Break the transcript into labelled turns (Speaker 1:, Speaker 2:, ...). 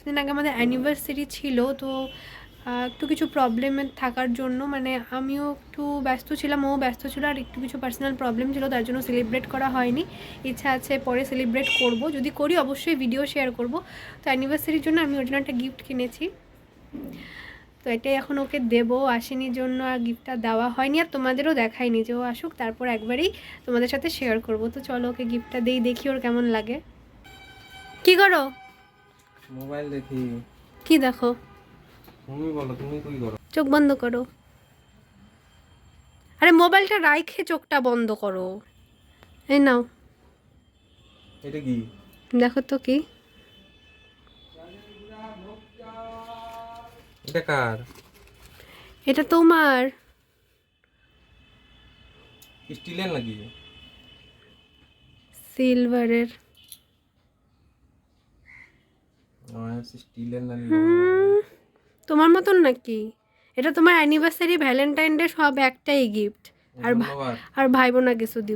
Speaker 1: কিছুদিন আগে আমাদের অ্যানিভার্সারি ছিল, তো একটু কিছু প্রবলেমের থাকার জন্য মানে আমিও একটু ব্যস্ত ছিলাম, ও ব্যস্ত ছিল, আর একটু কিছু পার্সোনাল প্রবলেম ছিল, তার জন্য সেলিব্রেট করা হয়নি। ইচ্ছা আছে পরে সেলিব্রেট করব, যদি করি অবশ্যই ভিডিও শেয়ার করব। তো অ্যানিভার্সারির জন্য আমি ওর জন্য একটা গিফট কিনেছি। তো এটাই এখন ওকে দেবো আসেনি জন্য আর গিফটটা দেওয়া হয়নি, আর তোমাদেরও দেখায়নি যে ও আসুক, তারপর একবারেই তোমাদের সাথে শেয়ার করব। তো চলো ওকে গিফটটা দেই, দেখি ওর কেমন লাগে। কি করো?
Speaker 2: মোবাইল দেখি।
Speaker 1: কি দেখো?
Speaker 2: তুমি বলো তুমি কি করো?
Speaker 1: চোখ বন্ধ করো। আরে মোবাইলটা রাইখে চোখটা বন্ধ করো। এই নাও।
Speaker 2: এটা কি?
Speaker 1: দেখো তো কি।
Speaker 2: এটা কার?
Speaker 1: এটা তোমার।
Speaker 2: স্টিলের নাকি?
Speaker 1: সিলভারের
Speaker 2: আমার হচ্ছে স্টিলের নাকি
Speaker 1: হুম, তোমার মতন নাকি? এটা তোমার অ্যানিভার্সারি ভ্যালেন্টাইন ডে সব একটাই গিফট আর আর ভাই বোনা কিছু